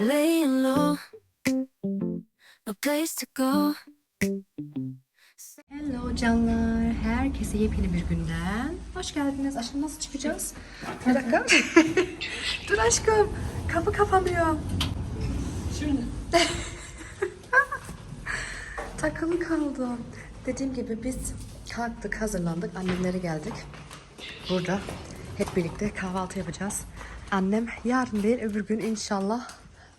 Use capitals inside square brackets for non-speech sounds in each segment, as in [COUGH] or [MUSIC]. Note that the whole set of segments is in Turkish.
laying low, no place to go. Hello canlar. Herkese yepyeni bir günden. Hoş geldiniz. Aşkım nasıl çıkacağız? Bir dakika. [LAUGHS] Dur aşkım. Kapı kapanıyor. Şimdi. [LAUGHS] Takılı kaldım. Dediğim gibi biz kalktık, hazırlandık. Annemlere geldik. Burada hep birlikte kahvaltı yapacağız. Annem yarın değil öbür gün inşallah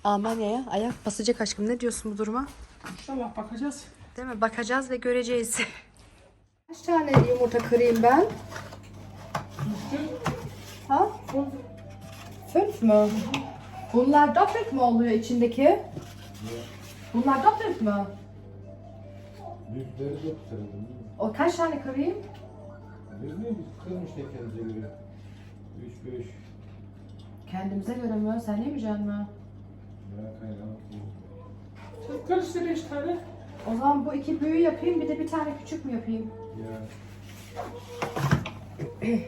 Almanya'ya ayak basacak aşkım. Ne diyorsun bu duruma? İnşallah bakacağız. Değil mi? Bakacağız ve göreceğiz. [LAUGHS] Kaç tane yumurta kırayım ben? Ha? Fünf mü? Bunlar doppelt mı oluyor içindeki? Bunlar doppelt mı? Büyükleri de tutarım. O kaç tane kırayım? Bilmiyorum biz kırmış ne kendimize göre. 3 5 Kendimize göre mi? Sen yemeyeceksin mi? İşte beş tane. O zaman bu iki büyüğü yapayım bir de bir tane küçük mü yapayım? Ya [CLEARS THROAT]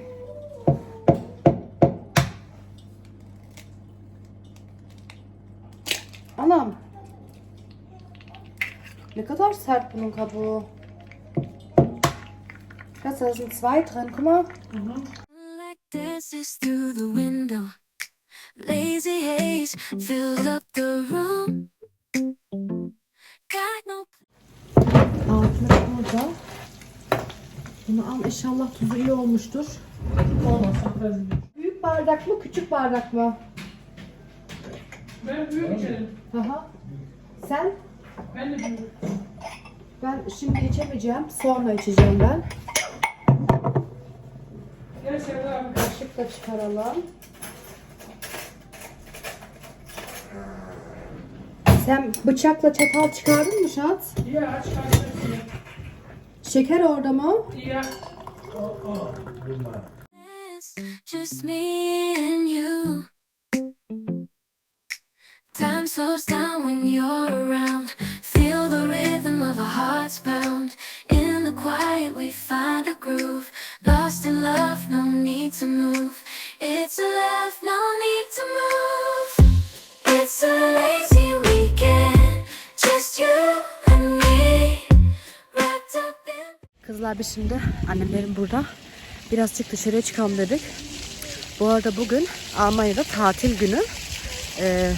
Anam. Ne kadar sert bunun kabuğu. Krass, da sind zwei drin. Guck mal. Like dances through the window. Lazy haze filled up the room. Got no Altına burada. Bunu al inşallah tuzu iyi olmuştur. İyi. Büyük bardak mı küçük bardak mı? Ben büyük içerim. Aha. Sen? Ben de büyük. Ben şimdi içemeyeceğim. Sonra içeceğim ben. Gel Sevda abi. Kaşık da çıkaralım. Sen bıçakla çatal çıkardın mı Şat? Karşıya. Şeker orada mı? It's just me and you. Time slows down when you're around. Feel the rhythm of our hearts pound. In the quiet, we find a groove. Lost in love, no need to move. It's a love, no need to move. It's a biz şimdi annemlerim burada. Birazcık dışarıya çıkalım dedik. Bu arada bugün Almanya'da tatil günü. Ee,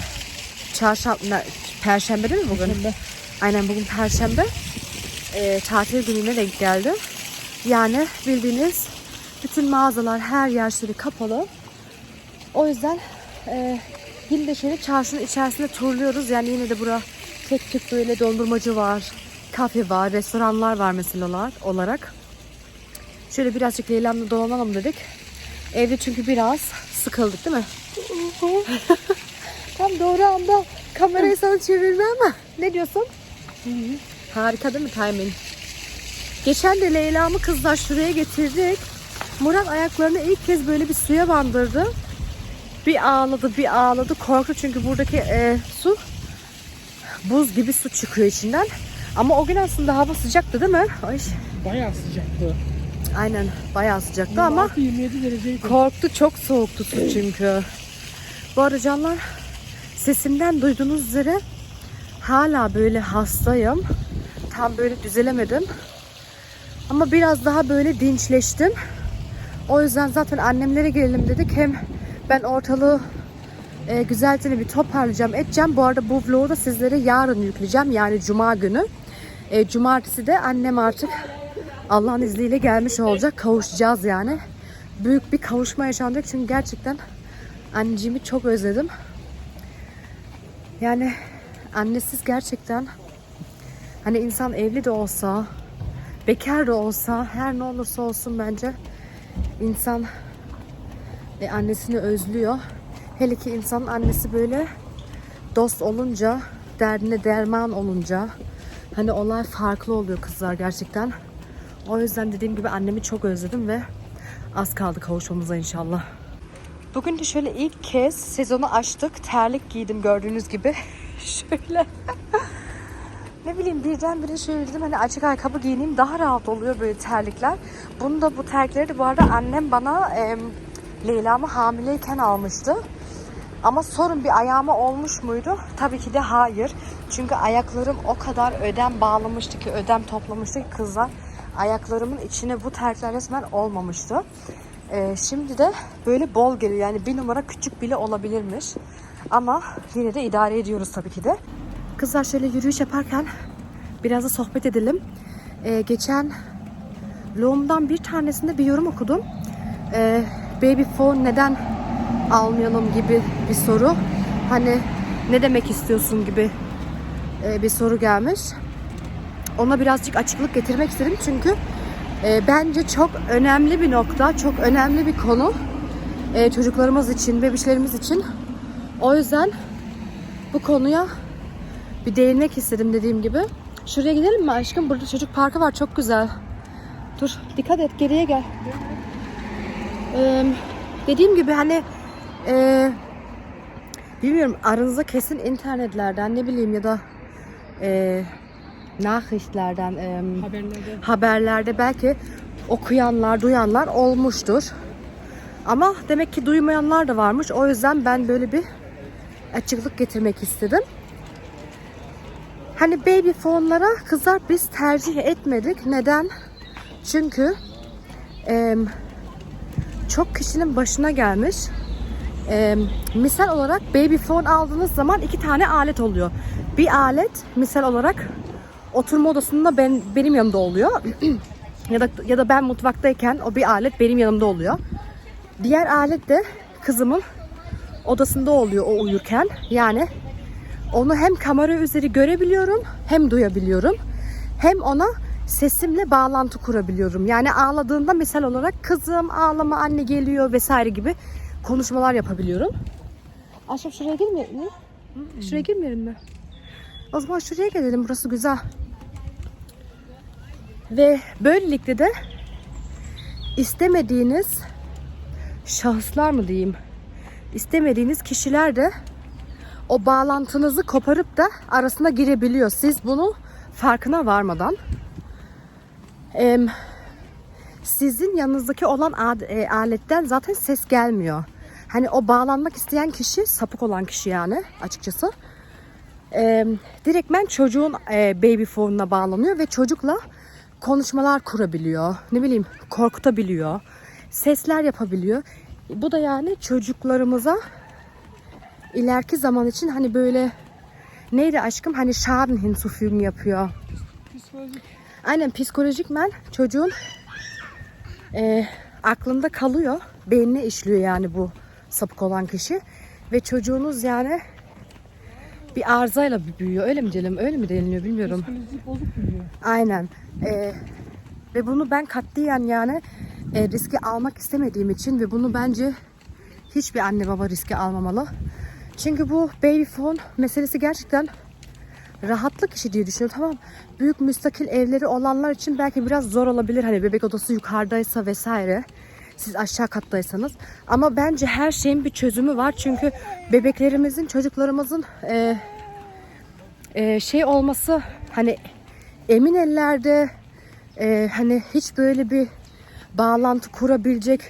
çarşamba, perşembe değil mi bugün? Aynen bugün perşembe. Ee, tatil gününe denk geldi. Yani bildiğiniz bütün mağazalar her yer şöyle kapalı. O yüzden e, yine de şöyle çarşının içerisinde turluyoruz. Yani yine de bura tek tük böyle dondurmacı var, kafe var, restoranlar var mesela olarak. Şöyle birazcık Leyla'mla dolanalım dedik. Evde çünkü biraz sıkıldık değil mi? [LAUGHS] Tam doğru anda kamerayı sana çevirme ama. Ne diyorsun? Harika değil mi timing? Geçen de Leyla'mı kızlar şuraya getirdik. Murat ayaklarını ilk kez böyle bir suya bandırdı. Bir ağladı bir ağladı. Korktu çünkü buradaki e, su buz gibi su çıkıyor içinden. Ama o gün aslında hava sıcaktı değil mi? Ay, Bayağı sıcaktı. aynen bayağı sıcaktı ama 26-27 dereceydi. korktu çok soğuktu su [CLEARS THROAT] çünkü. Bu arada canlar sesimden duyduğunuz üzere hala böyle hastayım. Tam böyle düzelemedim. Ama biraz daha böyle dinçleştim. O yüzden zaten annemlere gelelim dedik. Hem ben ortalığı e, güzelce bir toparlayacağım, edeceğim. Bu arada bu vlogu da sizlere yarın yükleyeceğim. Yani cuma günü. E, cumartesi de annem artık Allah'ın izniyle gelmiş olacak. Kavuşacağız yani. Büyük bir kavuşma yaşanacak. Çünkü gerçekten anneciğimi çok özledim. Yani annesiz gerçekten hani insan evli de olsa, bekar da olsa, her ne olursa olsun bence insan e, annesini özlüyor. Hele ki insanın annesi böyle dost olunca, derdine derman olunca hani olay farklı oluyor kızlar gerçekten. O yüzden dediğim gibi annemi çok özledim ve az kaldı kavuşmamıza inşallah. Bugün de şöyle ilk kez sezonu açtık. Terlik giydim gördüğünüz gibi. [LAUGHS] şöyle. ne bileyim birdenbire şöyle dedim hani açık ayakkabı giyineyim daha rahat oluyor böyle terlikler. Bunu da bu terlikleri de bu arada annem bana e, Leyla'mı hamileyken almıştı. Ama sorun bir ayağıma olmuş muydu? Tabii ki de hayır. Çünkü ayaklarım o kadar ödem bağlamıştı ki, ödem toplamıştı ki kızlar. Ayaklarımın içine bu terkler resmen olmamıştı. Ee, şimdi de böyle bol geliyor. Yani bir numara küçük bile olabilirmiş. Ama yine de idare ediyoruz tabii ki de. Kızlar şöyle yürüyüş yaparken biraz da sohbet edelim. Ee, geçen vlogumdan bir tanesinde bir yorum okudum. Ee, baby phone neden almayalım gibi bir soru. Hani ne demek istiyorsun gibi e, bir soru gelmiş. Ona birazcık açıklık getirmek istedim çünkü e, bence çok önemli bir nokta, çok önemli bir konu e, çocuklarımız için, bebişlerimiz için. O yüzden bu konuya bir değinmek istedim dediğim gibi. Şuraya gidelim mi aşkım? Burada çocuk parkı var çok güzel. Dur dikkat et geriye gel. Ee, dediğim gibi hani e, bilmiyorum aranızda kesin internetlerden ne bileyim ya da e, Nachrichtlerden e, Haberlerde haberlerde belki okuyanlar, duyanlar olmuştur. Ama demek ki duymayanlar da varmış. O yüzden ben böyle bir açıklık getirmek istedim. Hani baby fonlara kızlar biz tercih etmedik. Neden? Çünkü em, çok kişinin başına gelmiş. Em, misal olarak baby phone aldığınız zaman iki tane alet oluyor. Bir alet misal olarak oturma odasında ben benim yanımda oluyor. [CLEARS THROAT] ya da ya da ben mutfaktayken o bir alet benim yanımda oluyor. Diğer alet de kızımın odasında oluyor o uyurken. Yani onu hem kamera üzeri görebiliyorum hem duyabiliyorum. Hem ona sesimle bağlantı kurabiliyorum. Yani ağladığında misal olarak kızım ağlama anne geliyor vesaire gibi konuşmalar yapabiliyorum. Aşkım şuraya girmeyelim mi? Şuraya girmeyelim mi? O zaman şuraya gelelim. Burası güzel. Ve böylelikle de istemediğiniz şahıslar mı diyeyim? istemediğiniz kişiler de o bağlantınızı koparıp da arasına girebiliyor. Siz bunu farkına varmadan. Em, sizin yanınızdaki olan e, aletten zaten ses gelmiyor. Hani o bağlanmak isteyen kişi sapık olan kişi yani açıkçası. E, direktmen çocuğun e, baby phone'una bağlanıyor ve çocukla konuşmalar kurabiliyor. Ne bileyim korkutabiliyor. Sesler yapabiliyor. Bu da yani çocuklarımıza ileriki zaman için hani böyle neydi aşkım hani Schaden hinzufügen yapıyor. psikolojik Aynen psikolojik men çocuğun e, aklında kalıyor. Beynine işliyor yani bu sapık olan kişi. Ve çocuğunuz yani bir arızayla büyüyor. Öyle mi diyelim? Öyle mi deniliyor bilmiyorum. psikolojik bozuk büyüyor. Aynen. Ee, ve bunu ben katliyen yani e, riski almak istemediğim için ve bunu bence hiçbir anne baba riski almamalı. Çünkü bu baby phone meselesi gerçekten rahatlık işi diye düşünüyorum. Tamam büyük müstakil evleri olanlar için belki biraz zor olabilir. Hani bebek odası yukarıdaysa vesaire. Siz aşağı kattaysanız. Ama bence her şeyin bir çözümü var. Çünkü bebeklerimizin, çocuklarımızın e, e, şey olması hani emin ellerde e, hani hiç böyle bir bağlantı kurabilecek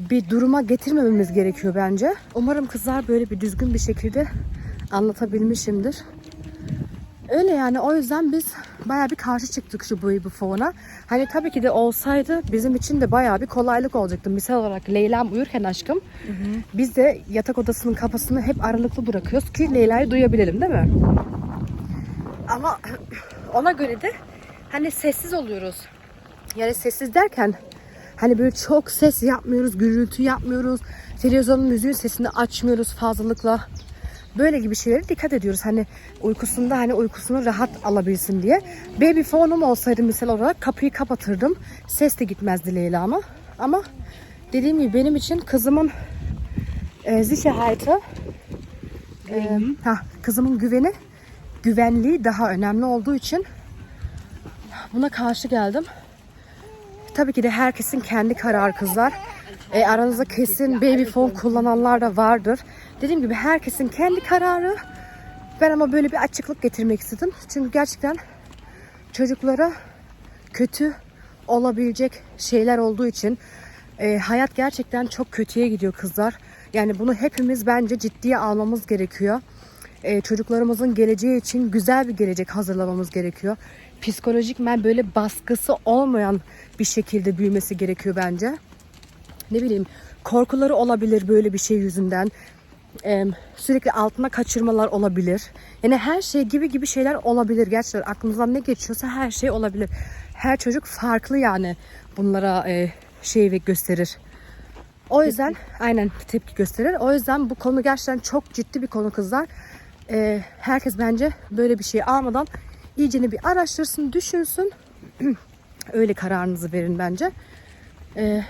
bir duruma getirmememiz gerekiyor bence. Umarım kızlar böyle bir düzgün bir şekilde anlatabilmişimdir. Öyle yani o yüzden biz bayağı bir karşı çıktık şu baby phone'a. Hani tabii ki de olsaydı bizim için de bayağı bir kolaylık olacaktı. Misal olarak Leyla'm uyurken aşkım biz de yatak odasının kapısını hep aralıklı bırakıyoruz ki Leyla'yı duyabilelim değil mi? Ama ona göre de hani sessiz oluyoruz. Yani sessiz derken hani böyle çok ses yapmıyoruz, gürültü yapmıyoruz. Televizyonun müziğin sesini açmıyoruz fazlalıkla. Böyle gibi şeylere dikkat ediyoruz. Hani uykusunda hani uykusunu rahat alabilsin diye. Baby phone'um olsaydı misal olarak kapıyı kapatırdım. Ses de gitmezdi Leyla'ma. Ama dediğim gibi benim için kızımın e, Sicherheit'i e, ha, kızımın güveni güvenliği daha önemli olduğu için buna karşı geldim. Tabii ki de herkesin kendi kararı kızlar. E, aranızda kesin baby phone kullananlar da vardır. Dediğim gibi herkesin kendi kararı. Ben ama böyle bir açıklık getirmek istedim. Çünkü gerçekten çocuklara kötü olabilecek şeyler olduğu için e, hayat gerçekten çok kötüye gidiyor kızlar. Yani bunu hepimiz bence ciddiye almamız gerekiyor. Ee, çocuklarımızın geleceği için güzel bir gelecek hazırlamamız gerekiyor. Psikolojikmen böyle baskısı olmayan bir şekilde büyümesi gerekiyor bence. Ne bileyim korkuları olabilir böyle bir şey yüzünden. Sürekli altına kaçırmalar olabilir. Yani her şey gibi gibi şeyler olabilir. Gerçekten aklınızdan ne geçiyorsa her şey olabilir. Her çocuk farklı yani bunlara e, şey ve gösterir. O yüzden aynen tepki gösterir. O yüzden bu konu gerçekten çok ciddi bir konu kızlar. Ee, herkes bence böyle bir şey almadan iyicene bir araştırsın, düşünsün. [CLEARS THROAT] Öyle kararınızı verin bence. Ee,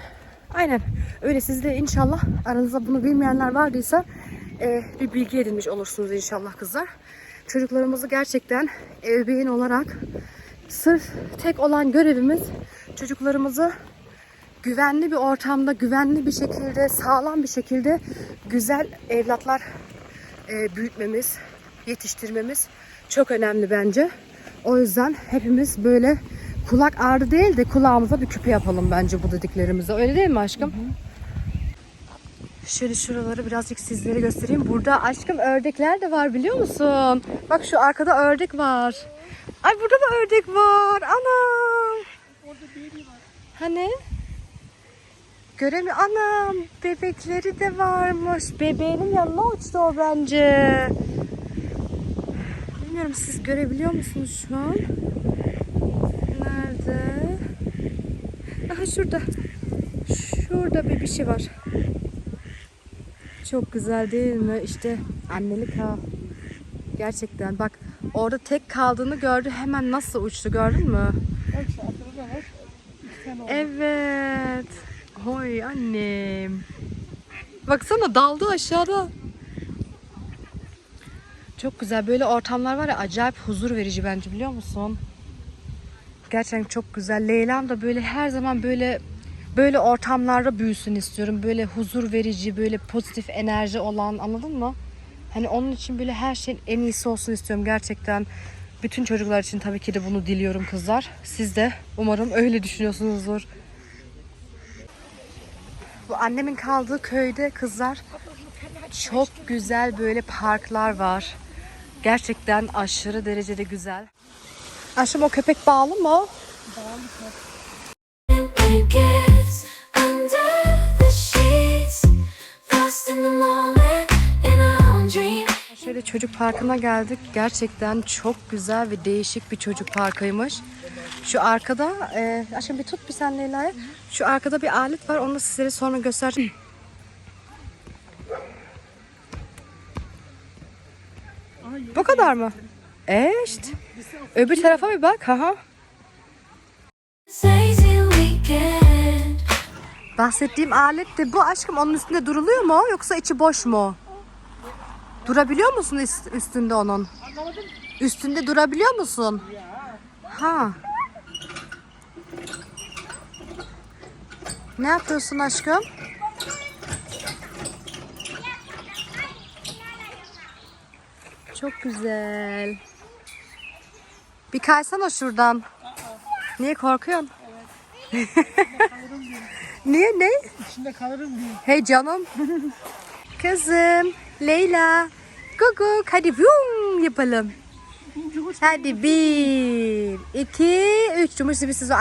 aynen öyle siz de inşallah aranızda bunu bilmeyenler vardıysa e, bir bilgi edinmiş olursunuz inşallah kızlar. Çocuklarımızı gerçekten ebeveyn olarak sırf tek olan görevimiz çocuklarımızı güvenli bir ortamda, güvenli bir şekilde, sağlam bir şekilde güzel evlatlar e, büyütmemiz, yetiştirmemiz çok önemli bence. O yüzden hepimiz böyle kulak ağrı değil de kulağımıza bir küpe yapalım bence bu dediklerimize. Öyle değil mi aşkım? Şöyle şuraları birazcık sizlere göstereyim. Burada aşkım ördekler de var biliyor musun? Bak şu arkada ördek var. Ay burada da ördek var. Anam. Hani? Göremiyor. Anam bebekleri de varmış. Bebeğinin yanına uçtu o bence. Bilmiyorum siz görebiliyor musunuz şu an? Nerede? Aha şurada. Şurada bir bir şey var. Çok güzel değil mi? İşte annelik ha. Gerçekten bak orada tek kaldığını gördü hemen nasıl uçtu gördün mü? Evet. Hoy annem. Baksana daldı aşağıda. Çok güzel. Böyle ortamlar var ya acayip huzur verici bence biliyor musun? Gerçekten çok güzel. Leyla'm da böyle her zaman böyle böyle ortamlarda büyüsün istiyorum. Böyle huzur verici, böyle pozitif enerji olan anladın mı? Hani onun için böyle her şeyin en iyisi olsun istiyorum gerçekten. Bütün çocuklar için tabii ki de bunu diliyorum kızlar. Siz de umarım öyle düşünüyorsunuzdur. Bu annemin kaldığı köyde kızlar çok güzel böyle parklar var. Gerçekten aşırı derecede güzel. Aşkım o köpek bağlı mı? blankets Şöyle çocuk parkına geldik. Gerçekten çok güzel ve değişik bir çocuk parkıymış. Şu arkada, e, aşkım bir tut bir sen Leyla'ya. Şu arkada bir alet var. Onu da sizlere sonra göstereceğim. Bu kadar mı? E. Öbür tarafa bir bak. Haha. Bahsettiğim alet de bu aşkım. Onun üstünde duruluyor mu yoksa içi boş mu? Durabiliyor musun üst- üstünde onun? Üstünde durabiliyor musun? Ha. Ne yapıyorsun aşkım? Çok güzel. Bir kaysana şuradan. Niye korkuyorsun? [LAUGHS] Niye ne? İçinde kalırım diye. Hey canım. Kızım. Leyla. Guguk hadi vum yapalım. Hadi bir, iki, üç. Du musst ein bisschen so.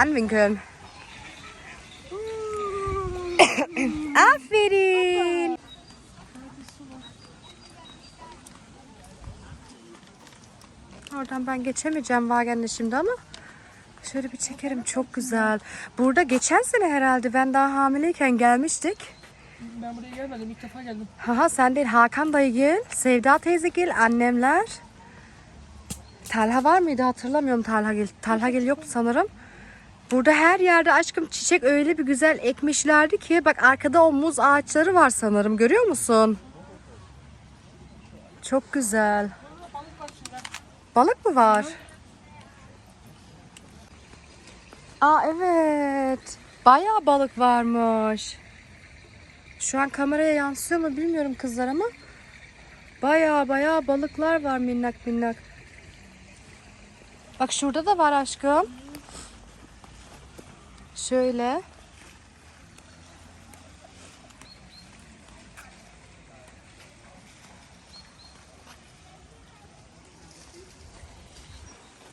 Aferin. Oradan ben geçemeyeceğim vagenle şimdi ama şöyle bir çekerim çok güzel. Burada geçen sene herhalde ben daha hamileyken gelmiştik. Ben buraya gelmedim. ilk defa geldim. Haha sen değil Hakan dayıgil, Sevda teyzegil, annemler. Talha var mıydı hatırlamıyorum Talhagil. Talhagil yoktu sanırım. Burada her yerde aşkım çiçek öyle bir güzel ekmişlerdi ki bak arkada o muz ağaçları var sanırım görüyor musun? Çok güzel. Balık mı var? Aa evet. Bayağı balık varmış. Şu an kameraya yansıyor mu bilmiyorum kızlar ama baya baya balıklar var minnak minnak. Bak şurada da var aşkım. Şöyle.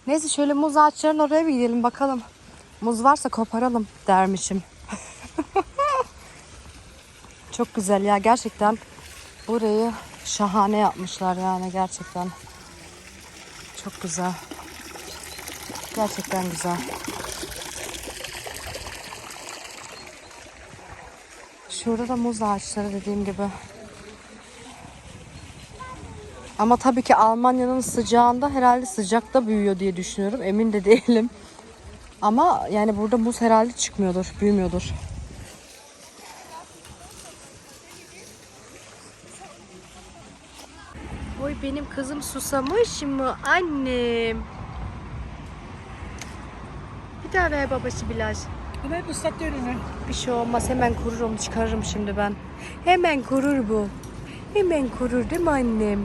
Neyse şöyle muz ağaçlarının oraya bir gidelim bakalım. Muz varsa koparalım dermişim. Çok güzel ya gerçekten burayı şahane yapmışlar yani gerçekten. Çok güzel. Gerçekten güzel. Şurada da muz ağaçları dediğim gibi. Ama tabii ki Almanya'nın sıcağında herhalde sıcakta büyüyor diye düşünüyorum. Emin de [LAUGHS] değilim. Ama yani burada muz herhalde çıkmıyordur, büyümüyordur. Benim kızım susamış mı annem? Bir daha ver babası Bilal. Hemen ıslattı önünü. Bir şey olmaz hemen kurur onu çıkarırım şimdi ben. Hemen kurur bu. Hemen kurur değil mi annem?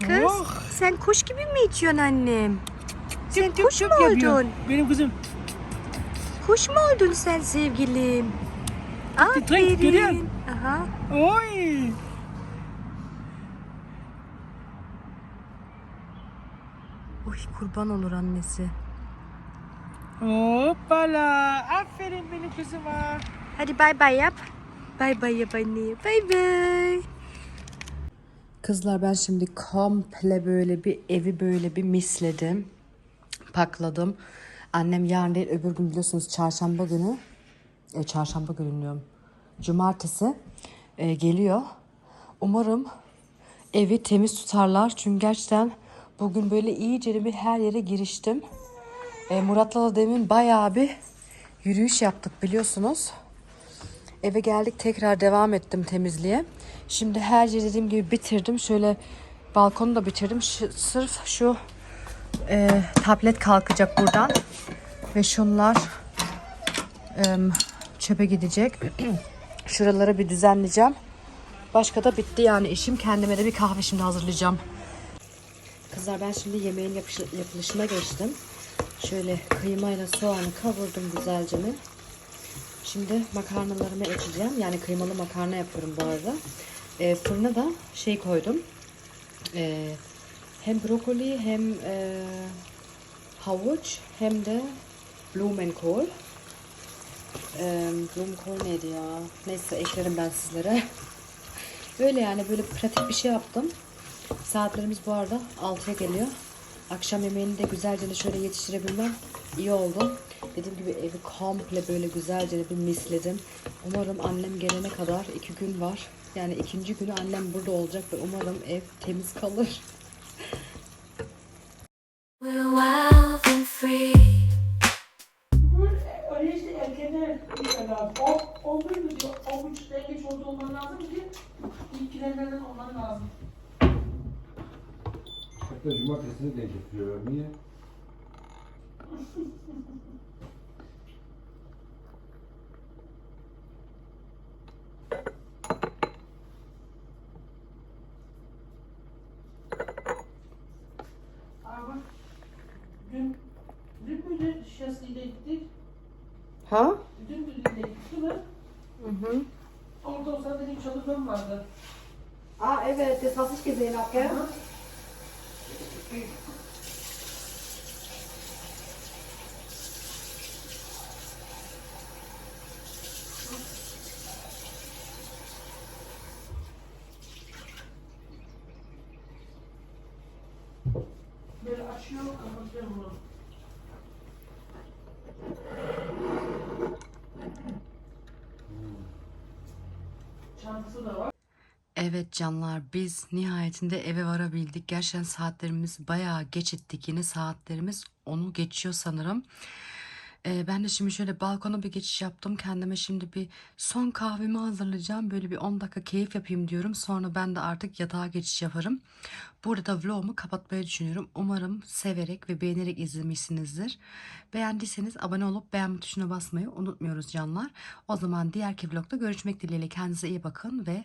Kız Oh. sen kuş gibi mi içiyorsun annem? Sen Tüp tüp kuş tüp mu yapıyor. oldun? Benim kızım. Kuş mu oldun sen sevgilim? Titrek, görüyor Aferin. musun? Aha. Oy. Uy kurban olur annesi. Hoppala. Aferin benim kızıma. Hadi bay bay yap. Bay bay yap anneye. Bay bay. Kızlar ben şimdi komple böyle bir evi böyle bir misledim. Pakladım. Annem yarın değil öbür gün biliyorsunuz çarşamba günü. E, çarşamba günü diyorum. Cumartesi e, geliyor. Umarım evi temiz tutarlar. Çünkü gerçekten bugün böyle iyice bir her yere giriştim. E, Murat'la da demin bayağı bir yürüyüş yaptık biliyorsunuz. Eve geldik tekrar devam ettim temizliğe. Şimdi her yeri dediğim gibi bitirdim. Şöyle balkonu da bitirdim. Şu- sırf şu e, tablet kalkacak buradan. Ve şunlar e, çöpe gidecek. [CLEARS THROAT] Şuraları bir düzenleyeceğim. Başka da bitti yani işim. Kendime de bir kahve şimdi hazırlayacağım. Kızlar ben şimdi yemeğin yapışı- yapılışına geçtim. Şöyle kıymayla soğanı kavurdum güzelce mi. Şimdi makarnalarımı açacağım. Yani kıymalı makarna yapıyorum bu arada. E, fırına da şey koydum. E, hem brokoli hem e, havuç hem de blumenkohl. E, blumenkohl neydi ya? Neyse eklerim ben sizlere. [LAUGHS] Böyle yani böyle pratik bir şey yaptım. Saatlerimiz bu arada 6'ya geliyor. Akşam yemeğini de güzelce de şöyle yetiştirebilmem iyi oldu. Dediğim gibi evi komple böyle güzelce de bir misledim. Umarım annem gelene kadar iki gün var. Yani ikinci günü annem burada olacak ve umarım ev temiz kalır. [LAUGHS] cumartesini denk getiriyorlar. Niye? Bak. Dün dün müydü şasiyle gittik? Ha? Dün birlikte gittik mi? Hı hı. Orada o sırada benim çalışmam vardı. Aa evet, das was ich gesehen habe, gell? Aha. Böyle açıyor, kapatıyorum bunu. Çantası da var. Evet canlar biz nihayetinde eve varabildik. Gerçekten saatlerimiz bayağı geç ettik. Yine saatlerimiz onu geçiyor sanırım. Ee, ben de şimdi şöyle balkona bir geçiş yaptım. Kendime şimdi bir son kahvemi hazırlayacağım. Böyle bir 10 dakika keyif yapayım diyorum. Sonra ben de artık yatağa geçiş yaparım. Burada vlogumu kapatmayı düşünüyorum. Umarım severek ve beğenerek izlemişsinizdir. Beğendiyseniz abone olup beğenme tuşuna basmayı unutmuyoruz canlar. O zaman diğerki vlogda görüşmek dileğiyle. Kendinize iyi bakın ve